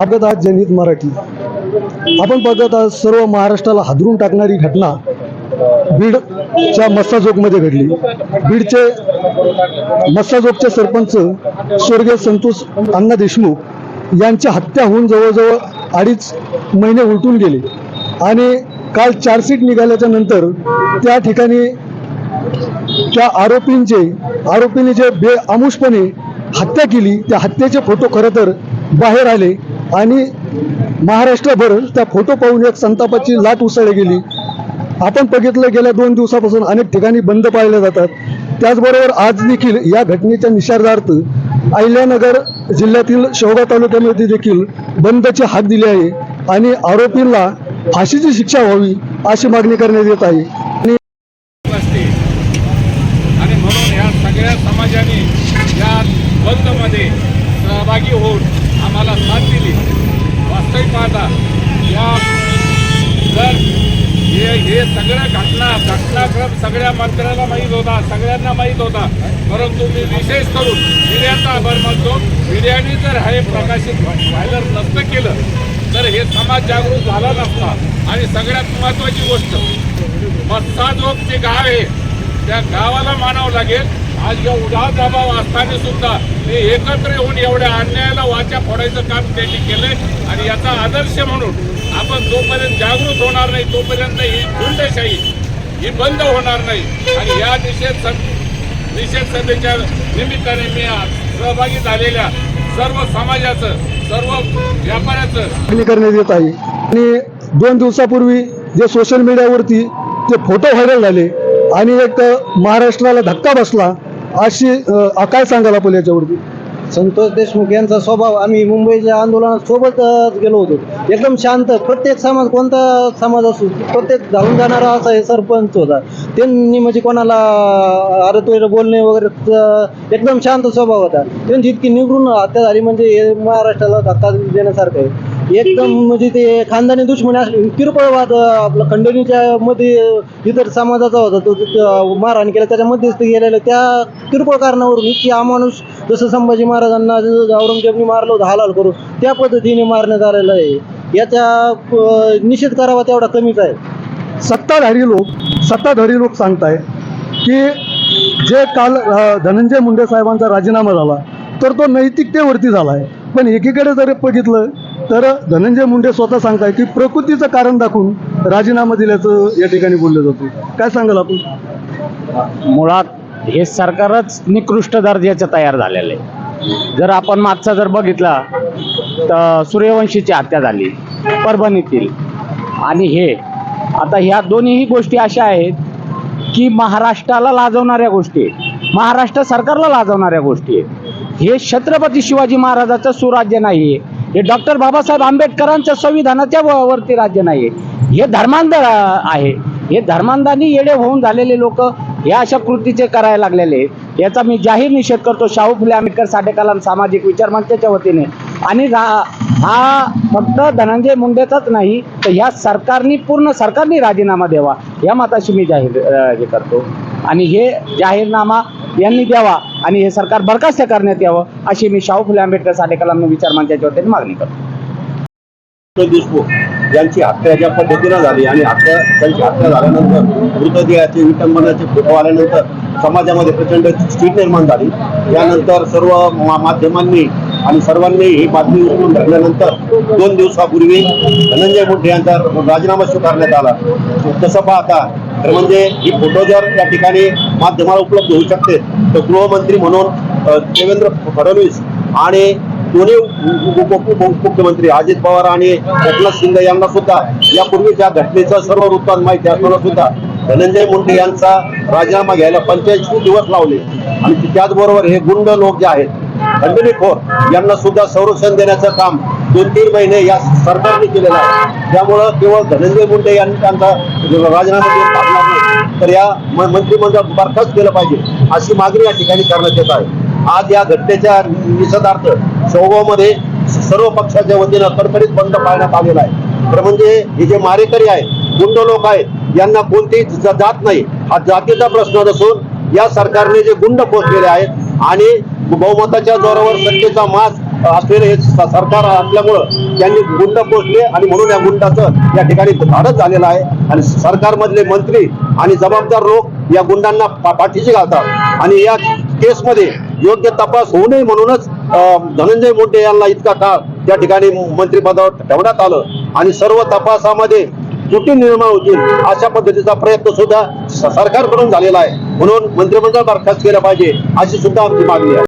बघत आहात जनहित मराठी. आपण बघत आहात सर्व महाराष्ट्राला हादरून टाकणारी घटना बीडच्या मस्साजोगमध्ये घडली. बीडचे मस्साजोगचे सरपंच स्वर्गीय संतोष अण्णा देशमुख यांची हत्या होऊन जवळजवळ अडीच महिने उलटून गेले. आणि काल चार्जशीट निघाल्याच्या नंतर त्या ठिकाणी त्या आरोपींचे आरोपींनी जे बेआमुषपणे हत्या केली त्या हत्येचे फोटो खरं तर बाहेर आले. आणि महाराष्ट्रभर त्या फोटो पाहून एक संतापाची लाट उसळली गेली. आपण बघितलं गेल्या दोन दिवसापासून अनेक ठिकाणी बंद पाळले जातात. त्याचबरोबर आज देखील या घटनेच्या निषेधार्थ अहिल्यानगर जिल्ह्यातील शेवगा तालुक्यामध्ये देखील बंदची हाक दिली आहे आणि आरोपींना फाशीची शिक्षा व्हावी अशी मागणी करण्यात येत आहे. आणि म्हणून या सगळ्या समाजाने या बंदमध्ये सहभागी होऊन आम्हाला साथ दिली. वास्तविक पाहता या जर हे हे सगळ्या घटना घटनाक्रम सगळ्या मंत्र्याला माहीत होता सगळ्यांना माहीत होता. परंतु मी विशेष करून मीडियाचा आभार मानतो. मीडियाने जर हे प्रकाशित व्हायला नसतं केलं तर हे समाज जागृत झाला नसता. आणि सगळ्यात महत्त्वाची गोष्ट मस्साजोग जे गाव आहे. त्या गावाला मानावं लागेल. आज या दबाव असताना सुद्धा ते एकत्र येऊन एवढ्या अन्यायाला वाचा फोडायचं काम त्यांनी केलंय आणि याचा आदर्श म्हणून आपण जोपर्यंत जागृत होणार नाही तोपर्यंत ही गुंडशाही ही बंद होणार नाही. आणि या निषेध निषेध सभेच्या निमित्ताने मी सहभागी झालेल्या सर्व समाजाचं सर्व व्यापाऱ्याचं करण्यात येत आहे. आणि दोन दिवसापूर्वी जे सोशल मीडियावरती ते फोटो व्हायरल झाले आणि एक महाराष्ट्राला धक्का बसला अशी काय सांगायला पाहिजे याच्यावरती? संतोष देशमुख यांचा स्वभाव आम्ही मुंबईच्या आंदोलनात सोबतच गेलो होतो. एकदम शांत प्रत्येक समाज कोणता समाज असो प्रत्येक धावून जाणारा असा हे सरपंच होता. त्यांनी म्हणजे कोणाला अरे बोलणे वगैरे एकदम शांत स्वभाव होता. त्यांची इतकी निवडून हत्या झाली म्हणजे हे महाराष्ट्राला धक्का देण्यासारखं आहे. एकदम म्हणजे ते खानदानी दुश्मनी असले किरकोळ वाद आपला खंडणीच्या मध्ये इतर समाजाचा होता तो तो मारहाण केला त्याच्या मध्यस्थी गेलेलं. त्या किरकोळ कारणावरून इतकी अमानुष जसं संभाजी महाराजांना जसं औरंगजेबने मारलं होतं हालाल करून त्या पद्धतीने मारण्यात आलेलं आहे. याचा निषेध करावा तेवढा कमीच आहे. सत्ताधारी लोक सत्ताधारी लोक सांगताय की जे काल धनंजय मुंडे साहेबांचा राजीनामा झाला तर तो नैतिकतेवरती झाला आहे पण एकीकडे जर बघितलं तर धनंजय मुंडे स्वतः सांगताय की प्रकृतीचं कारण दाखवून राजीनामा दिल्याचं या ठिकाणी बोललं जातं. काय सांगाल आपण? मुळात हे सरकारच निकृष्ट दर्जाचं तयार झालेलं आहे. जर आपण मागचा जर बघितला तर सूर्यवंशीची हत्या झाली परभणीतील आणि हे आता ह्या दोन्हीही गोष्टी अशा आहेत की महाराष्ट्राला लाजवणाऱ्या गोष्टी आहेत. महाराष्ट्र सरकारला लाजवणाऱ्या गोष्टी आहेत. हे छत्रपती शिवाजी महाराजाचं सुराज्य नाही आहे हे डॉक्टर बाबासाहेब आंबेडकरांच्या संविधानाच्या वरती राज्य नाही आहे हे धर्मांध आहे. हे धर्मांधानी येडे होऊन झालेले लोक या अशा कृतीचे करायला लागलेले याचा मी जाहीर निषेध करतो. शाहू फुले आंबेडकर साठे कलाम सामाजिक विचार मंचाच्या वतीने. आणि हा फक्त धनंजय मुंडेचाच नाही तर ह्या सरकारनी पूर्ण सरकारने राजीनामा द्यावा. या मताशी मी जाहीर हे करतो. आणि हे जाहीरनामा यांनी द्यावा आणि हे सरकार बरखास्त करण्यात यावं अशी मी शाहू फुले आंबेडकर साठे विचार मंचाच्या वतीने मागणी करतो. देशमुख यांची हत्या ज्या पद्धतीनं झाली आणि हत्या त्यांची हत्या झाल्यानंतर मृतदेहाचे विटंबनाचे फोटो आल्यानंतर समाजामध्ये प्रचंड स्थिती निर्माण झाली. यानंतर सर्व माध्यमांनी आणि सर्वांनी ही बातमी उचलून धरल्यानंतर दोन दिवसापूर्वी धनंजय मुंडे यांचा राजीनामा स्वीकारण्यात आला. तसं पाहता तर म्हणजे ही फोटो जर त्या ठिकाणी माध्यमाला उपलब्ध होऊ शकते तर गृहमंत्री म्हणून देवेंद्र फडणवीस आणि दोन्ही उपमुख्यमंत्री मुख्यमंत्री अजित पवार आणि एकनाथ शिंदे यांना सुद्धा यापूर्वीच्या घटनेचं सर्व वृत्तांत माहिती असताना सुद्धा धनंजय मुंडे यांचा राजीनामा घ्यायला पंच्याऐंशी दिवस लावले. आणि त्याचबरोबर हे गुंड लोक जे आहेत खंडणीखोर यांना सुद्धा संरक्षण देण्याचं काम दोन तीन महिने या सरकारने केलेलं आहे. त्यामुळं केवळ धनंजय मुंडे यांनी त्यांचा राजीनामा देऊन तर या म- मंत्रिमंडळ बरखास्त केलं पाहिजे अशी मागणी या ठिकाणी करण्यात येत आहे. आज या घटनेच्या निषेधार्थ शेवगावमध्ये सर्व पक्षाच्या वतीनं कडकडीत बंद पाळण्यात आलेला आहे. तर म्हणजे हे जे मारेकरी आहेत गुंड लोक आहेत यांना कोणतीही जात नाही. हा जातीचा प्रश्न नसून या सरकारने जे गुंड पोचलेले आहेत आणि बहुमताच्या जोरावर सत्तेचा मास असलेले हे सरकार असल्यामुळं त्यांनी गुंड पोचले आणि म्हणून या गुंडाचं या ठिकाणी धाडच झालेलं आहे. आणि सरकारमधले मंत्री आणि जबाबदार लोक या गुंडांना पा- पाठीशी घालतात. आणि या केसमध्ये योग्य तपास होऊ नये म्हणूनच धनंजय मुंडे यांना इतका काळ त्या ठिकाणी मंत्रिपदावर ठेवण्यात आलं. आणि सर्व तपासामध्ये त्रुटी निर्माण होतील अशा पद्धतीचा प्रयत्न सुद्धा स- सरकारकडून झालेला आहे. म्हणून मंत्रिमंडळ बरखास्त केलं पाहिजे अशी सुद्धा आमची मागणी आहे.